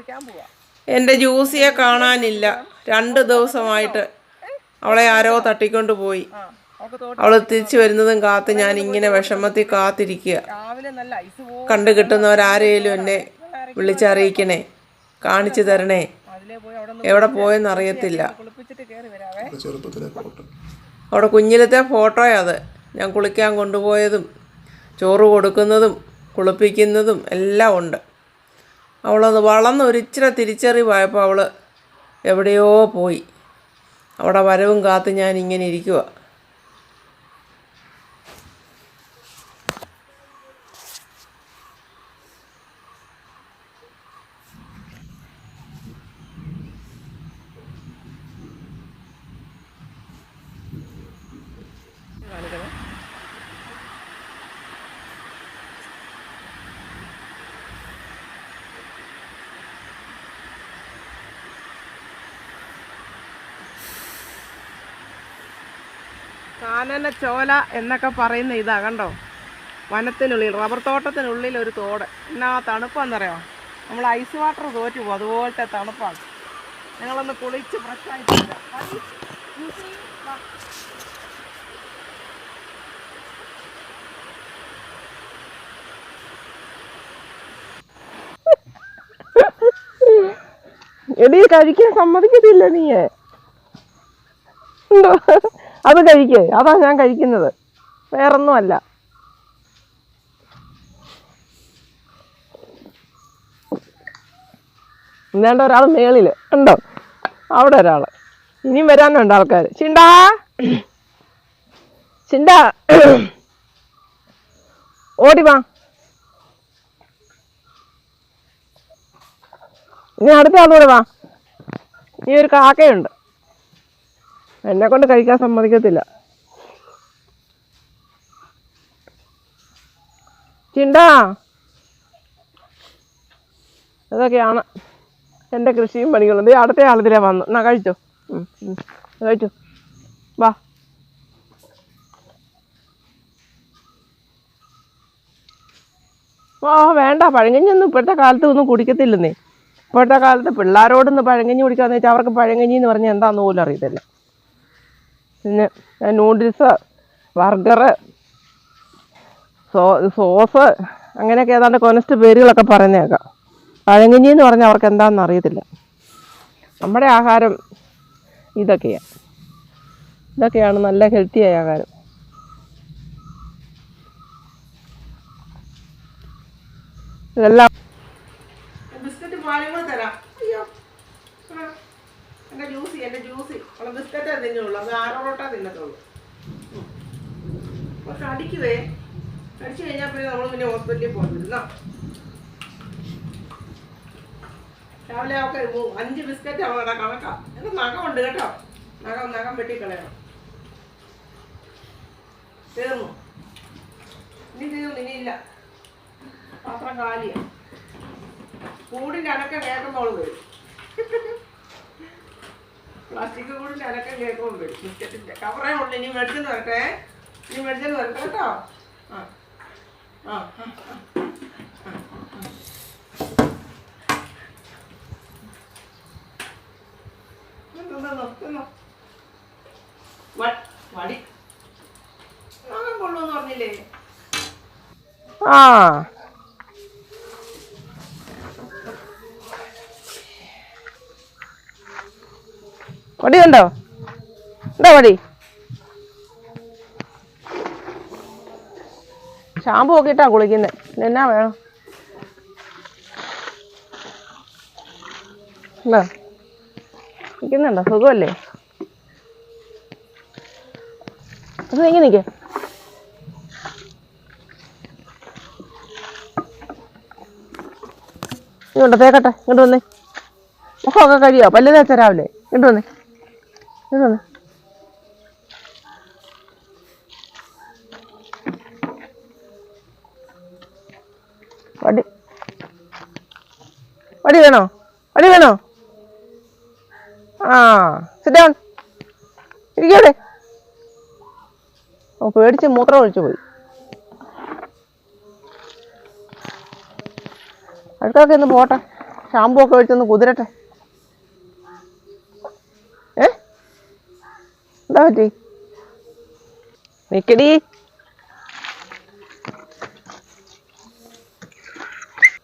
കുളിക്കാൻ പോവാ. എന്റെ ജൂസിയെ കാണാനില്ല. രണ്ട് ദിവസമായിട്ട് അവളെ ആരോ തട്ടിക്കൊണ്ട് പോയി. അവൾ അവൾ തിരിച്ചു വരുന്നതും കാത്ത് ഞാൻ ഇങ്ങനെ വിഷമത്തിൽ കാത്തിരിക്കുക. കണ്ടു കിട്ടുന്നവരാരേലും എന്നെ വിളിച്ചറിയിക്കണേ. കാണിച്ചു തരണേ. എവിടെ പോയെന്ന് അറിയത്തില്ല. അവിടെ കുഞ്ഞിലത്തെ ഫോട്ടോയാ അത്. ഞാൻ കുളിക്കാൻ കൊണ്ടുപോയതും ചോറ് കൊടുക്കുന്നതും കുളിപ്പിക്കുന്നതും എല്ലാം ഉണ്ട്. അവളത് വളർന്ന് ഒരിച്ചിരി തിരിച്ചറിവായപ്പോൾ അവൾ എവിടെയോ പോയി. അവിടെ വരവും കാത്ത് ഞാൻ ഇങ്ങനെ ഇരിക്കുക കാനന ചോല എന്നൊക്കെ പറയുന്ന ഇതാ കണ്ടോ? വനത്തിനുള്ളിൽ റബ്ബർ തോട്ടത്തിനുള്ളിൽ ഒരു തോട്. എന്നാ തണുപ്പാന്നറിയോ? നമ്മൾ ഐസ് വാട്ടർ തോറ്റു പോകും അതുപോലത്തെ തണുപ്പാണ്. ഞങ്ങളൊന്ന് കുളിച്ച് ഫ്രഷായിട്ടില്ല എടി കഴിക്കാൻ സമ്മതിക്കത്തില്ല നീ ഉണ്ടോ? അത് കഴിക്കേ. അതാ ഞാൻ കഴിക്കുന്നത്. വേറൊന്നുമല്ല. ഇന്നേണ്ട ഒരാൾ മേളിൽ. ഉണ്ടോ അവിടെ ഒരാൾ. ഇനിയും വരാനുണ്ട് ആൾക്കാർ ചിണ്ടാ? ചിണ്ടാ? ഓടി വാ. ഇനി അടുത്ത ആളൂടെ വാ. നീ ഒരു കാക്കയുണ്ട്. എന്നെ കൊണ്ട് കഴിക്കാൻ സമ്മതിക്കത്തില്ല. ചിണ്ടാ. ഇതൊക്കെയാണ് എന്റെ കൃഷിയും പണികളും. ഈ അടുത്ത ആളിതിലെ വന്നു. എന്നാ കഴിച്ചോ. കഴിച്ചോ. വാ. ഓ വേണ്ട. പഴങ്കഞ്ഞൊന്നും ഇപ്പോഴത്തെ കാലത്ത് ഒന്നും കുടിക്കത്തില്ലെന്നേ. ഇപ്പോഴത്തെ കാലത്ത് പിള്ളേരോടൊന്ന് പഴങ്കഞ്ഞി കുടിക്കാന്ന് വെച്ചാൽ അവർക്ക് പഴങ്കഞ്ഞി എന്ന് പറഞ്ഞാൽ എന്താന്ന് പോലും അറിയത്തില്ല. പിന്നെ നൂഡിൽസ് ബർഗർ സോ സോസ് അങ്ങനെയൊക്കെ ഏതാണ്ട് കൊനസ്റ്റ് പേരുകളൊക്കെ പറയുന്നേക്കാം. പഴങ്കഞ്ഞി എന്ന് പറഞ്ഞാൽ അവർക്ക് എന്താണെന്ന് അറിയത്തില്ല. നമ്മുടെ ആഹാരം ഇതൊക്കെയാണ് ഇതൊക്കെയാണ് നല്ല ഹെൽത്തിയായ ആഹാരം. ഇതെല്ലാം ബിസ്ക്കറ്റ് പാലും കൂടെ തരാം അയ്യോ ആ, എന്റെ ജ്യൂസി എന്റെ ജ്യൂസി ബിസ്ക്കറ്റ് ബിസ്ക്കറ്റേ തിന്നുള്ളൂ. അത് ആറോട്ടാ തിന്നത്തുള്ളൂ. പക്ഷെ അടിക്കുവേ. അടിച്ചു കഴിഞ്ഞാൽ പിന്നെ നമ്മൾ പിന്നെ ഹോസ്പിറ്റലിൽ പോകണ്ടിരുന്നോ രാവിലെ ഒക്കെ അഞ്ച് ബിസ്ക്കറ്റ് അവളുടെ എന്റെ നഖം ഉണ്ട് കേട്ടോ. നഖം നഖം വെട്ടിക്കളയണം. തീർന്നു? ഇനി തീർന്നു ഇനിയില്ല പാത്രം കാലിയാ. കൂടിന്റെ അടക്കം കേൾക്കുമ്പോൾ അവൾ വരും. പ്ലാസ്റ്റിക് കൂടിന്റെ അനക്കം കേൾക്കുമ്പോൾ വരും ബിസ്ക്കറ്റിന്റെ കവറേ ഉള്ളു. ഇനി മേടിച്ചെന്ന് വരട്ടെ. ഇനി മേടിച്ചെന്ന് വരട്ടെ കേട്ടോ. ആ. ആ. വടി. കൊള്ളൂന്ന് പറഞ്ഞില്ലേ? ആ. വടി കണ്ടോ? എന്താ വടി. ഷാമ്പു ഒക്കെ ഇട്ടാ കുളിക്കുന്നത് എന്നാ വേണം? ഉണ്ടോ നിൽക്കുന്നുണ്ടോ സുഖമല്ലേ? അത് നീങ്ങി നിൽക്കേ ഇങ്ങോട്ട് തേക്കട്ടെ. ഇങ്ങോട്ട് വന്നേ. മുഖമൊക്കെ കഴിയോ പല്ല് തേച്ച രാവിലെ? ഇങ്ങോട്ട് വന്നേ. വന്നേ വടി. വടി വേണോ? വടി വേണോ? ആ സിറ്റ് ഡൗൺ ഓ പേടിച്ച് മൂത്രം ഒഴിച്ചു പോയി. അടുത്തൊക്കെ ഒന്ന് പോട്ടെ. ഷാമ്പു ഒക്കെ ഒഴിച്ചൊന്ന് കുതിരട്ടെ. ਤੁਹਾਡੀ ਨਿਕੜੀ